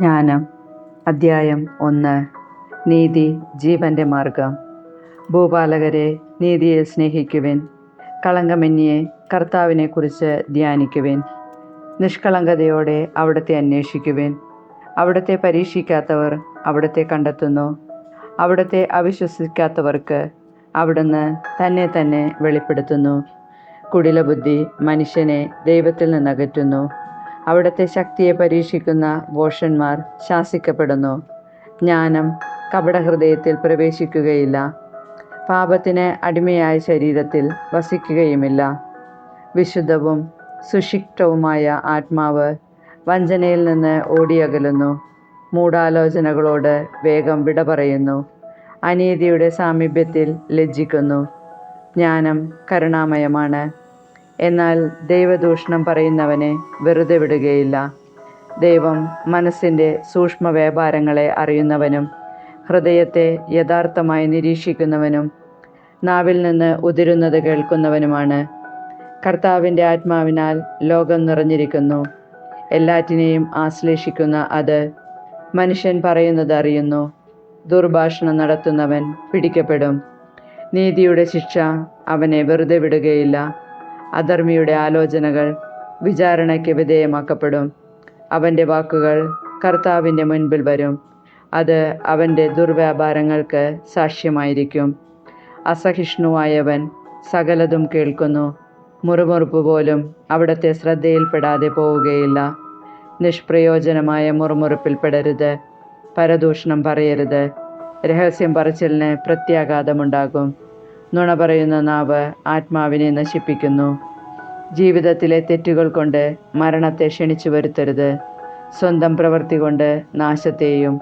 ജ്ഞാനം. അദ്ധ്യായം ഒന്ന്. നീതി ജീവന്റെ മാർഗം. ഭൂപാലകരെ നീതിയെ സ്നേഹിക്കുവിൻ. കളങ്കമന്യെ കർത്താവിനെക്കുറിച്ച് ധ്യാനിക്കുവിൻ. നിഷ്കളങ്കതയോടെ അവിടുത്തെ അന്വേഷിക്കുവിൻ. അവിടുത്തെ പരീക്ഷിക്കാത്തവർ അവിടുത്തെ കണ്ടെത്തുന്നു. അവിടുത്തെ അവിശ്വസിക്കാത്തവർക്ക് അവിടുന്ന് തന്നെ തന്നെ വെളിപ്പെടുത്തുന്നു. കുടിലബുദ്ധി മനുഷ്യനെ ദൈവത്തിൽ നിന്നകറ്റുന്നു അവിടുത്തെ ശക്തിയെ പരീക്ഷിക്കുന്ന ഭോഷന്മാർ ശാസിക്കപ്പെടുന്നു. ജ്ഞാനം കപടഹൃദയത്തിൽ പ്രവേശിക്കുകയില്ല. പാപത്തിന് അടിമയായ ശരീരത്തിൽ വസിക്കുകയുമില്ല. വിശുദ്ധവും സുഷിക്തവുമായ ആത്മാവ് വഞ്ചനയിൽ നിന്ന് ഓടിയകലുന്നു. മൂഢാലോചനകളോട് വേഗം വിട പറയുന്നു. അനീതിയുടെ സാമീപ്യത്തിൽ ലജ്ജിക്കുന്നു. ജ്ഞാനം കരുണാമയമാണ്. എന്നാൽ ദൈവദൂഷണം പറയുന്നവനെ വെറുതെ വിടുകയില്ല. ദൈവം മനസ്സിന്റെ സൂക്ഷ്മ വ്യാപാരങ്ങളെ അറിയുന്നവനും ഹൃദയത്തെ യഥാർത്ഥമായി നിരീക്ഷിക്കുന്നവനും നാവിൽ നിന്ന് ഉതിരുന്നത് കേൾക്കുന്നവനുമാണ്. കർത്താവിന്റെ ആത്മാവിനാൽ ലോകം നിറഞ്ഞിരിക്കുന്നു. എല്ലാറ്റിനെയും ആശ്ലേഷിക്കുന്ന അത് മനുഷ്യൻ പറയുന്നത് അറിയുന്നു. ദുർഭാഷണം നടത്തുന്നവൻ പിടിക്കപ്പെടും. നീതിയുടെ ശിക്ഷ അവനെ വെറുതെ വിടുകയില്ല. അധർമ്മിയുടെ ആലോചനകൾ വിചാരണയ്ക്ക് വിധേയമാക്കപ്പെടും. അവന്റെ വാക്കുകൾ കർത്താവിന്റെ മുൻപിൽ വരും. അത് അവന്റെ ദുർവ്യാപാരങ്ങൾക്ക് സാക്ഷ്യമായിരിക്കും. അസഹിഷ്ണുവായവൻ സകലതും കേൾക്കുന്നു. മുറുമുറുപ്പ് പോലും അവിടുത്തെ ശ്രദ്ധയിൽപ്പെടാതെ പോവുകയില്ല. നിഷ്പ്രയോജനമായ മുറുമുറുപ്പിൽപ്പെടരുത് പരദൂഷണം പറയരുത്. രഹസ്യം പറച്ചിലിന് പ്രത്യാഘാതമുണ്ടാകും. നുണ പറയുന്ന നാവ് ആത്മാവിനെ നശിപ്പിക്കുന്നു. ജീവിതത്തിലെ തെറ്റുകൾ കൊണ്ട് മരണത്തെ ക്ഷണിച്ചു വരുത്തരുത്. സ്വന്തം പ്രവൃത്തി കൊണ്ട് നാശത്തെയും.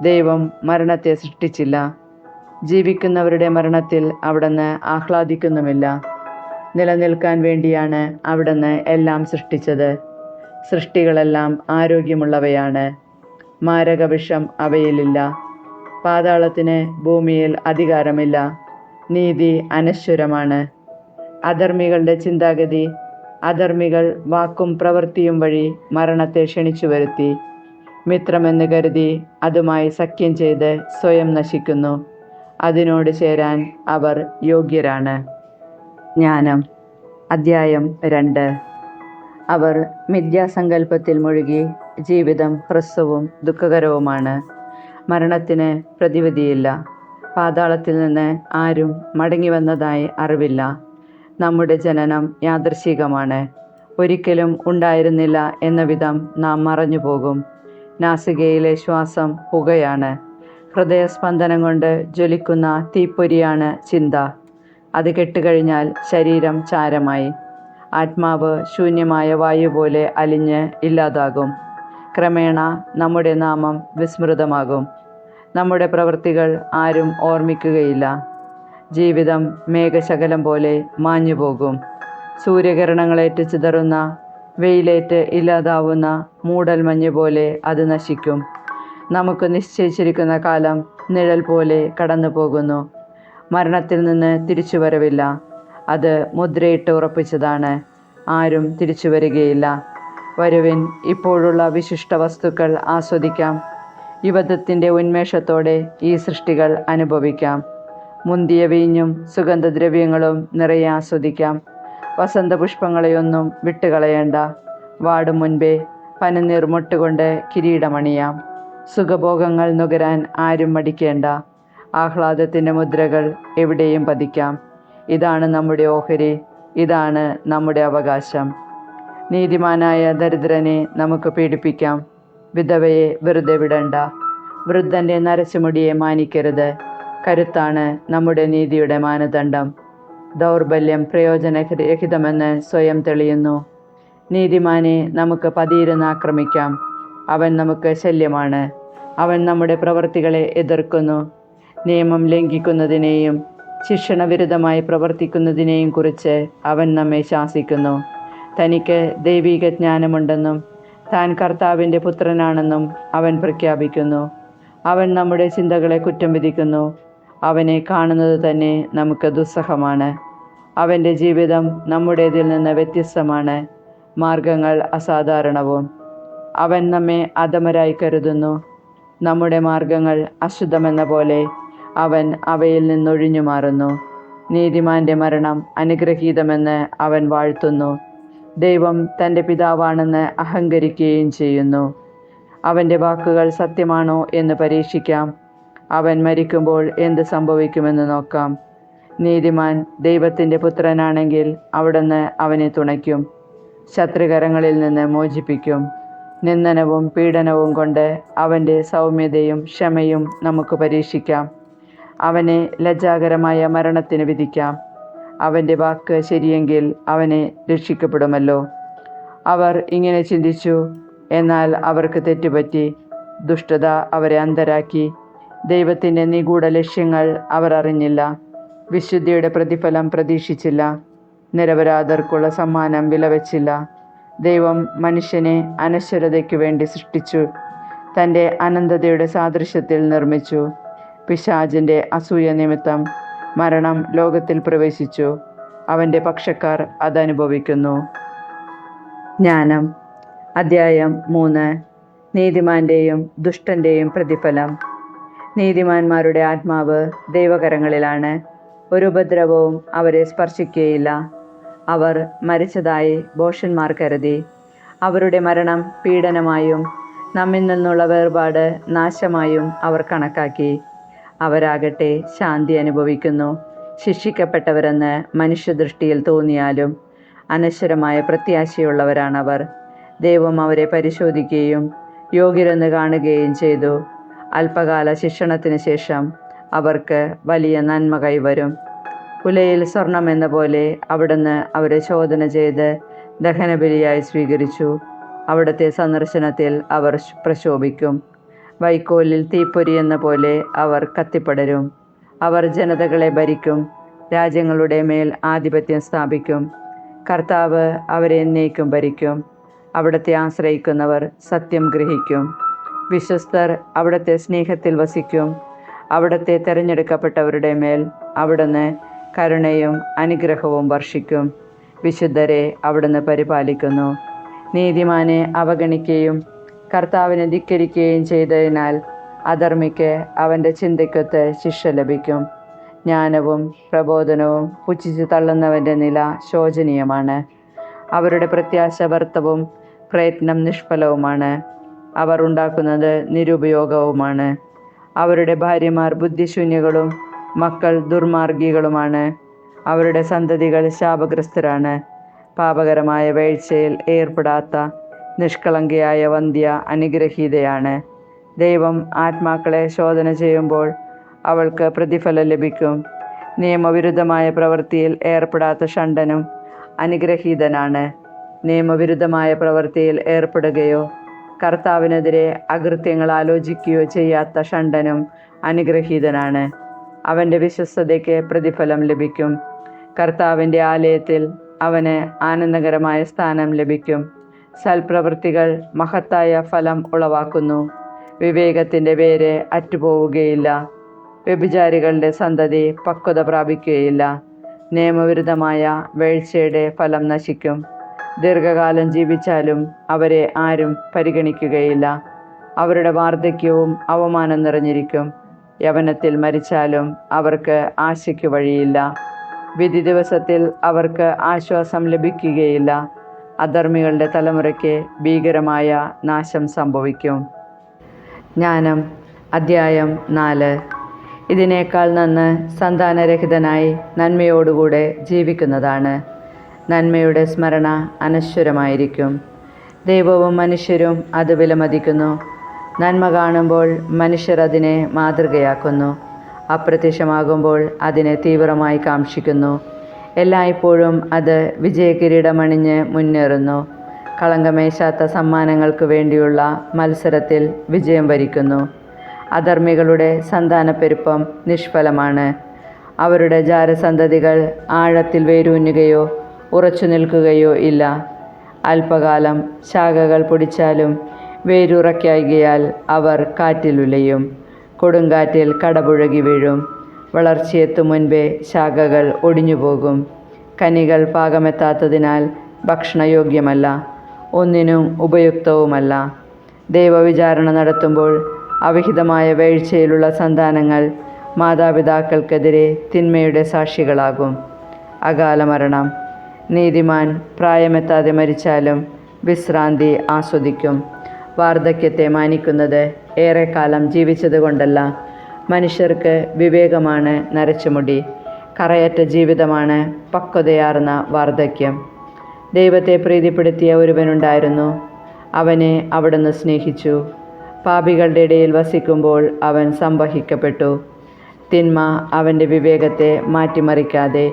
ദൈവം മരണത്തെ സൃഷ്ടിച്ചില്ല. ജീവിക്കുന്നവരുടെ മരണത്തിൽ അവിടുന്ന് ആഹ്ലാദിക്കുന്നുമില്ല. നിലനിൽക്കാൻ വേണ്ടിയാണ് അവിടുന്ന് എല്ലാം സൃഷ്ടിച്ചത്. സൃഷ്ടികളെല്ലാം ആരോഗ്യമുള്ളവയാണ്. മാരകവിഷം അവയിലില്ല. പാതാളത്തിന് ഭൂമിയിൽ അധികാരമില്ല. നീതി അനശ്വരമാണ്. അധർമ്മികളുടെ ചിന്താഗതി അധർമ്മികൾ വാക്കും പ്രവൃത്തിയും വഴി മരണത്തെ ക്ഷണിച്ചു വരുത്തി. മിത്രമെന്ന് കരുതി അതുമായി സഖ്യം ചെയ്ത് സ്വയം നശിക്കുന്നു. അതിനോട് ചേരാൻ അവർ യോഗ്യരാണ്. ജ്ഞാനം. അദ്ധ്യായം രണ്ട്. അവർ മിഥ്യാസങ്കല്പത്തിൽ മുഴുകി ജീവിതം ഹ്രസ്വവും ദുഃഖകരവുമാണ്. മരണത്തിന് പ്രതിവിധിയില്ല. പാതാളത്തിൽ നിന്ന് ആരും മടങ്ങി വന്നതായി അറിവില്ല. നമ്മുടെ ജനനം യാദർശികമാണ് ഒരിക്കലും ഉണ്ടായിരുന്നില്ല എന്ന വിധം നാം മറഞ്ഞു പോകും. നാസികയിലെ ശ്വാസം പുകയാണ്. ഹൃദയസ്പന്ദനം കൊണ്ട് ജ്വലിക്കുന്ന തീപ്പൊരിയാണ് ചിന്ത. അത് കെട്ടുകഴിഞ്ഞാൽ ശരീരം ചാരമായി. ആത്മാവ് ശൂന്യമായ വായു പോലെ അലിഞ്ഞ് ഇല്ലാതാകും. ക്രമേണ നമ്മുടെ നാമം വിസ്മൃതമാകും. നമ്മുടെ പ്രവൃത്തികൾ ആരും ഓർമ്മിക്കുകയില്ല. ജീവിതം മേഘശകലം പോലെ മാഞ്ഞു പോകും. സൂര്യകിരണങ്ങളേറ്റ് ചിതറുന്ന വെയിലേറ്റ് ഇല്ലാതാവുന്ന മൂടൽമഞ്ഞ് പോലെ അത് നശിക്കും. നമുക്ക് നിശ്ചയിച്ചിരിക്കുന്ന കാലം നിഴൽ പോലെ കടന്നു പോകുന്നു. മരണത്തിൽ നിന്ന് തിരിച്ചു വരവില്ല അത് മുദ്രയിട്ട് ഉറപ്പിച്ചതാണ്. ആരും തിരിച്ചു വരികയില്ല വരുവിൻ ഇപ്പോഴുള്ള വിശിഷ്ട വസ്തുക്കൾ ആസ്വദിക്കാം. യുവത്വത്തിന്റെ ഉന്മേഷത്തോടെ ഈ സൃഷ്ടികൾ അനുഭവിക്കാം. മുന്തിയ വീഞ്ഞും സുഗന്ധദ്രവ്യങ്ങളും നിറയെ ആസ്വദിക്കാം. വസന്തപുഷ്പങ്ങളെയൊന്നും വിട്ടുകളയേണ്ട. വാടും മുൻപേ പനിനീർ മുട്ടുകൊണ്ട് കിരീടമണിയാം. സുഖഭോഗങ്ങൾ നുകരാൻ ആരും മടിക്കേണ്ട. ആഹ്ലാദത്തിന്റെ മുദ്രകൾ എവിടെയും പതിക്കാം. ഇതാണ് നമ്മുടെ ഓഹരി. ഇതാണ് നമ്മുടെ അവകാശം. നീതിമാനായ ദരിദ്രനെ നമുക്ക് പീഡിപ്പിക്കാം. വിധവയെ വെറുതെ വിടണ്ട. വൃദ്ധന്റെ നരച്ചുമുടിയെ മാനിക്കരുത്. കരുത്താണ് നമ്മുടെ നീതിയുടെ മാനദണ്ഡം. ദൗർബല്യം പ്രയോജനരഹിതമെന്ന് സ്വയം തെളിയുന്നു. നീതിമാനെ നമുക്ക് പതിയിരുന്ന് ആക്രമിക്കാം. അവൻ നമുക്ക് ശല്യമാണ്. അവൻ നമ്മുടെ പ്രവർത്തികളെ എതിർക്കുന്നു. നിയമം ലംഘിക്കുന്നതിനെയും ശിക്ഷണവിരുദ്ധമായി പ്രവർത്തിക്കുന്നതിനെയും കുറിച്ച് അവൻ നമ്മെ ശാസിക്കുന്നു. തനിക്ക് ദൈവിക ജ്ഞാനമുണ്ടെന്നും താൻ കർത്താവിന്റെ പുത്രനാണെന്നും അവൻ പ്രഖ്യാപിക്കുന്നു. അവൻ നമ്മുടെ ചിന്തകളെ കുറ്റം വിധിക്കുന്നു. അവനെ കാണുന്നത് തന്നെ നമുക്ക് ദുസ്സഹമാണ്. അവന്റെ ജീവിതം നമ്മുടേതിൽ നിന്ന് വ്യത്യസ്തമാണ്. മാർഗങ്ങൾ അസാധാരണവും. അവൻ നമ്മെ അധമരായി കരുതുന്നു. നമ്മുടെ മാർഗങ്ങൾ അശുദ്ധമെന്ന പോലെ അവൻ അവയിൽ നിന്നൊഴിഞ്ഞു മാറുന്നു നീതിമാന്റെ മരണം അനുഗ്രഹീതമെന്ന് അവൻ വാഴ്ത്തുന്നു. ദൈവം തന്റെ പിതാവാണെന്ന് അഹങ്കരിക്കുകയും ചെയ്യുന്നു. അവന്റെ വാക്കുകൾ സത്യമാണോ എന്ന് പരീക്ഷിക്കാം. അവൻ മരിക്കുമ്പോൾ എന്ത് സംഭവിക്കുമെന്ന് നോക്കാം. നീതിമാൻ ദൈവത്തിന്റെ പുത്രനാണെങ്കിൽ അവിടുന്ന് അവനെ തുണയ്ക്കും. ശത്രുകരങ്ങളിൽ നിന്ന് മോചിപ്പിക്കും. നിന്ദനവും പീഡനവും കൊണ്ട് അവന്റെ സൗമ്യതയും ക്ഷമയും നമുക്ക് പരീക്ഷിക്കാം. അവനെ ലജ്ജാകരമായ മരണത്തിന് വിധിക്കാം. അവന്റെ വാക്ക് ശരിയെങ്കിൽ അവനെ രക്ഷിക്കപ്പെടുമല്ലോ. അവർ ഇങ്ങനെ ചിന്തിച്ചു. എന്നാൽ അവർക്ക് തെറ്റുപറ്റി ദുഷ്ടത അവരെ അന്തരാക്കി ദൈവത്തിന്റെ നിഗൂഢ ലക്ഷ്യങ്ങൾ അവർ അറിഞ്ഞില്ല. വിശുദ്ധിയുടെ പ്രതിഫലം പ്രതീക്ഷിച്ചില്ല. നിരപരാധർക്കുള്ള സമ്മാനം വിലവച്ചില്ല. ദൈവം മനുഷ്യനെ അനശ്വരതയ്ക്കു വേണ്ടി സൃഷ്ടിച്ചു. തന്റെ അനന്തതയുടെ സാദൃശ്യത്തിൽ നിർമ്മിച്ചു. പിശാജിന്റെ അസൂയ നിമിത്തം മരണം ലോകത്തിൽ പ്രവേശിച്ചു. അവന്റെ പക്ഷക്കാർ അതനുഭവിക്കുന്നു. ജ്ഞാനം. അദ്ധ്യായം മൂന്ന്. നീതിമാന്റെയും ദുഷ്ടന്റെയും പ്രതിഫലം. നീതിമാന്മാരുടെ ആത്മാവ് ദൈവകരങ്ങളിലാണ്. ഒരു ഉപദ്രവവും അവരെ സ്പർശിക്കുകയില്ല. അവർ മരിച്ചതായി ഭോഷന്മാർ കരുതി. അവരുടെ മരണം പീഡനമായും നമ്മിൽ നിന്നുള്ള വേർപാട് നാശമായും അവർ കണക്കാക്കി. അവരാകട്ടെ ശാന്തി അനുഭവിക്കുന്നു. ശിക്ഷിക്കപ്പെട്ടവരെന്ന് മനുഷ്യദൃഷ്ടിയിൽ തോന്നിയാലും അനശ്വരമായ പ്രത്യാശയുള്ളവരാണവർ. ദൈവം അവരെ പരിശോധിക്കുകയും യോഗ്യരെന്ന് കാണുകയും ചെയ്തു. അല്പകാല ശിക്ഷണത്തിന് ശേഷം അവർക്ക് വലിയ നന്മ കൈവരും. പുലയിൽ സ്വർണം എന്ന പോലെ അവിടുന്ന് അവരെ ശോധന ചെയ്ത് ദഹനബലിയായി സ്വീകരിച്ചു. അവിടുത്തെ സന്ദർശനത്തിൽ അവർ പ്രശോഭിക്കും. വൈക്കോലിൽ തീപ്പൊരിയെന്ന പോലെ അവർ കത്തിപ്പടരും. അവർ ജനതകളെ ഭരിക്കും. രാജ്യങ്ങളുടെ മേൽ ആധിപത്യം സ്ഥാപിക്കും. കർത്താവ് അവരെ എന്നേക്കും ഭരിക്കും. അവിടുത്തെ ആശ്രയിക്കുന്നവർ സത്യം ഗ്രഹിക്കും. വിശ്വസ്തർ അവിടുത്തെ സ്നേഹത്തിൽ വസിക്കും. അവിടുത്തെ തിരഞ്ഞെടുക്കപ്പെട്ടവരുടെ മേൽ അവിടുന്ന് കരുണയും അനുഗ്രഹവും വർഷിക്കും. വിശുദ്ധരെ അവിടുന്ന് പരിപാലിക്കുന്നു. നീതിമാനെ അവഗണിക്കുകയും കർത്താവിനെ ധിക്കരിക്കുകയും ചെയ്തതിനാൽ അധർമ്മിക്ക് അവന്റെ ചിന്തയ്ക്കൊത്ത് ശിക്ഷ ലഭിക്കും. ജ്ഞാനവും പ്രബോധനവും പുച്ഛിച്ചു തള്ളുന്നവന്റെ നില ശോചനീയമാണ്. അവരുടെ പ്രത്യാശ വ്യർത്ഥവും പ്രയത്നം നിഷ്ഫലവുമാണ്. അവർ ഉണ്ടാക്കുന്നത് നിരുപയോഗവുമാണ്. അവരുടെ ഭാര്യമാർ ബുദ്ധിശൂന്യകളും മക്കൾ ദുർമാർഗികളുമാണ്. അവരുടെ സന്തതികൾ ശാപഗ്രസ്തരാണ്. പാപകരമായ വീഴ്ചയിൽ ഏർപ്പെടാത്ത നിഷ്കളങ്കയായ വന്ധ്യ അനുഗ്രഹീതയാണ്. ദൈവം ആത്മാക്കളെ ശോധന ചെയ്യുമ്പോൾ അവൾക്ക് പ്രതിഫലം ലഭിക്കും. നിയമവിരുദ്ധമായ പ്രവൃത്തിയിൽ ഏർപ്പെടാത്ത ഷണ്ടനും അനുഗ്രഹീതനാണ്. നിയമവിരുദ്ധമായ പ്രവൃത്തിയിൽ ഏർപ്പെടുകയോ കർത്താവിനെതിരെ അകൃത്യങ്ങൾ ആലോചിക്കുകയോ ചെയ്യാത്ത ഷണ്ടനും അനുഗ്രഹീതനാണ്. അവന്റെ വിശ്വസ്തതയ്ക്ക് പ്രതിഫലം ലഭിക്കും. കർത്താവിന്റെ ആലയത്തിൽ അവന് ആനന്ദകരമായ സ്ഥാനം ലഭിക്കും. സൽപ്രവൃത്തികൾ മഹത്തായ ഫലം ഉളവാക്കുന്നു. വിവേകത്തിന്റെ പേര് അറ്റുപോവുകയില്ല. വ്യഭിചാരികളുടെ സന്തതി പക്വത പ്രാപിക്കുകയില്ല. നിയമവിരുദ്ധമായ വീഴ്ചയുടെ ഫലം നശിക്കും. ദീർഘകാലം ജീവിച്ചാലും അവരെ ആരും പരിഗണിക്കുകയില്ല. അവരുടെ വാർദ്ധക്യവും അവമാനം നിറഞ്ഞിരിക്കും. യവനത്തിൽ മരിച്ചാലും അവർക്ക് ആശയ്ക്ക് വഴിയില്ല. വിധി ദിവസത്തിൽ അവർക്ക് ആശ്വാസം ലഭിക്കുകയില്ല. അധർമ്മികളുടെ തലമുറയ്ക്ക് ഭീകരമായ നാശം സംഭവിക്കും. ജ്ഞാനം അദ്ധ്യായം നാല്. ഇതിനേക്കാൾ നന്ന് സന്താനരഹിതനായി നന്മയോടുകൂടെ ജീവിക്കുന്നതാണ്. നന്മയുടെ സ്മരണ അനശ്വരമായിരിക്കും. ദൈവവും മനുഷ്യരും അത് വിലമതിക്കുന്നു. നന്മ കാണുമ്പോൾ മനുഷ്യർ അതിനെ മാതൃകയാക്കുന്നു. അപ്രത്യക്ഷമാകുമ്പോൾ അതിനെ തീവ്രമായി കാക്ഷിക്കുന്നു. എല്ലായ്പ്പോഴും അത് വിജയകിരീടമണിഞ്ഞ് മുന്നേറുന്നു. കളങ്കമേശാത്ത സമ്മാനങ്ങൾക്ക് വേണ്ടിയുള്ള മത്സരത്തിൽ വിജയം വരിക്കുന്നു. അധർമ്മികളുടെ സന്താനപ്പെരുപ്പം നിഷ്ഫലമാണ്. അവരുടെ ജാരസന്തതികൾ ആഴത്തിൽ വേരൂന്നുകയോ ഉറച്ചു നിൽക്കുകയോ ഇല്ല. അല്പകാലം ശാഖകൾ പൊടിച്ചാലും വേരുറയ്ക്കായികയാൽ അവർ കാറ്റിലുലയും. കൊടുങ്കാറ്റിൽ കടപുഴകി വീഴും. വളർച്ചയെത്തും മുൻപേ ശാഖകൾ ഒടിഞ്ഞുപോകും കനികൾ പാകമെത്താത്തതിനാൽ ഭക്ഷണയോഗ്യമല്ല ഒന്നിനും ഉപയുക്തവുമല്ല. ദൈവവിചാരണ നടത്തുമ്പോൾ അവിഹിതമായ വീഴ്ചയിലുള്ള സന്താനങ്ങൾ മാതാപിതാക്കൾക്കെതിരെ തിന്മയുടെ സാക്ഷികളാകും. അകാല മരണം. നീതിമാൻ പ്രായമെത്താതെ മരിച്ചാലും വിശ്രാന്തി ആസ്വദിക്കും. വാർദ്ധക്യത്തെ മാനിക്കുന്നത് ഏറെക്കാലം ജീവിച്ചതുകൊണ്ടല്ല മനുഷ്യർക്ക് വിവേകമാണ് നരച്ചുമുടി. കറയറ്റ ജീവിതമാണ് പക്വതയാർന്ന വാർദ്ധക്യം. ദൈവത്തെ പ്രീതിപ്പെടുത്തിയ ഒരുവനുണ്ടായിരുന്നു. അവനെ അവിടുന്ന് സ്നേഹിച്ചു. പാപികളുടെ ഇടയിൽ വസിക്കുമ്പോൾ അവൻ സംവഹിക്കപ്പെട്ടു. തിന്മ അവന്റെ വിവേകത്തെ മാറ്റിമറിക്കാതെ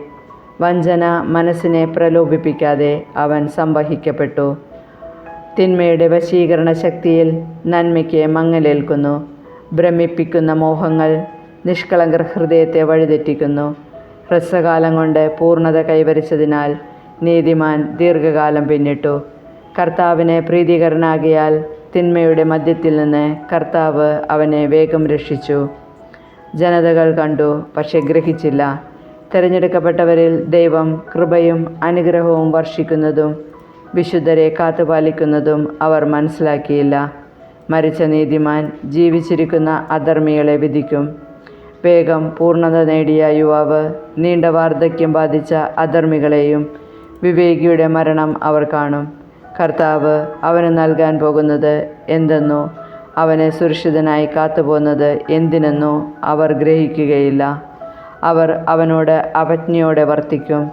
വഞ്ചന മനസ്സിനെ പ്രലോഭിപ്പിക്കാതെ അവൻ സംവഹിക്കപ്പെട്ടു. തിന്മയുടെ വശീകരണ ശക്തിയിൽ നന്മയ്ക്ക് മങ്ങലേൽക്കുന്നു. ഭ്രമിപ്പിക്കുന്ന മോഹങ്ങൾ നിഷ്കളങ്കർ ഹൃദയത്തെ വഴിതെറ്റിക്കുന്നു. ഹ്രസ്വകാലം കൊണ്ട് പൂർണത കൈവരിച്ചതിനാൽ നീതിമാൻ ദീർഘകാലം പിന്നിട്ടു. കർത്താവിനെ പ്രീതികരനാകിയാൽ തിന്മയുടെ മധ്യത്തിൽ നിന്ന് കർത്താവ് അവനെ വേഗം രക്ഷിച്ചു. ജനതകൾ കണ്ടു പക്ഷെ ഗ്രഹിച്ചില്ല. തിരഞ്ഞെടുക്കപ്പെട്ടവരിൽ ദൈവം കൃപയും അനുഗ്രഹവും വർഷിക്കുന്നതും വിശുദ്ധരെ കാത്തുപാലിക്കുന്നതും അവർ മനസ്സിലാക്കിയില്ല. മരിച്ച നീതിമാൻ ജീവിച്ചിരിക്കുന്ന അധർമ്മികളെ വിധിക്കും. വേഗം പൂർണത നേടിയ യുവാവ് നീണ്ട വാർദ്ധക്യം ബാധിച്ച അധർമ്മികളെയും വിവേകിയുടെ മരണം അവർ കാണും. കർത്താവ് അവന് നൽകാൻ പോകുന്നത് എന്തെന്നോ അവനെ സുരക്ഷിതനായി കാത്തുപോകുന്നത് എന്തിനെന്നോ അവർ ഗ്രഹിക്കുകയില്ല. അവർ അവനോട് അവജ്ഞയോടെ വർത്തിക്കും.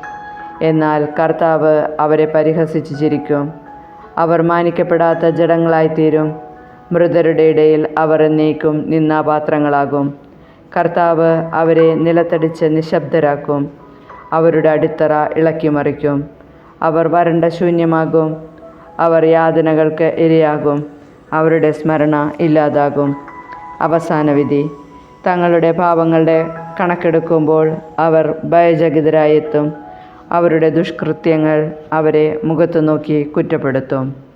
എന്നാൽ കർത്താവ് അവരെ പരിഹസിച്ചു ചിരിക്കും. അവർ മാനിക്കപ്പെടാത്ത ജഡങ്ങളായിത്തീരും. മൃതരുടെ ഇടയിൽ അവർ എന്നേക്കും നിന്നാപാത്രങ്ങളാകും. കർത്താവ് അവരെ നിലത്തടിച്ച് നിശബ്ദരാക്കും. അവരുടെ അടിത്തറ ഇളക്കിമറിക്കും അവർ വരണ്ട ശൂന്യമാകും. അവർ യാതനകൾക്ക് ഇരയാകും. അവരുടെ സ്മരണ ഇല്ലാതാകും. അവസാന വിധി. തങ്ങളുടെ പാപങ്ങളുടെ കണക്കെടുക്കുമ്പോൾ അവർ ഭയചകിതരായെത്തും. അവരുടെ ദുഷ്കൃത്യങ്ങൾ അവരെ മുഖത്തു നോക്കി കുറ്റപ്പെടുത്തും.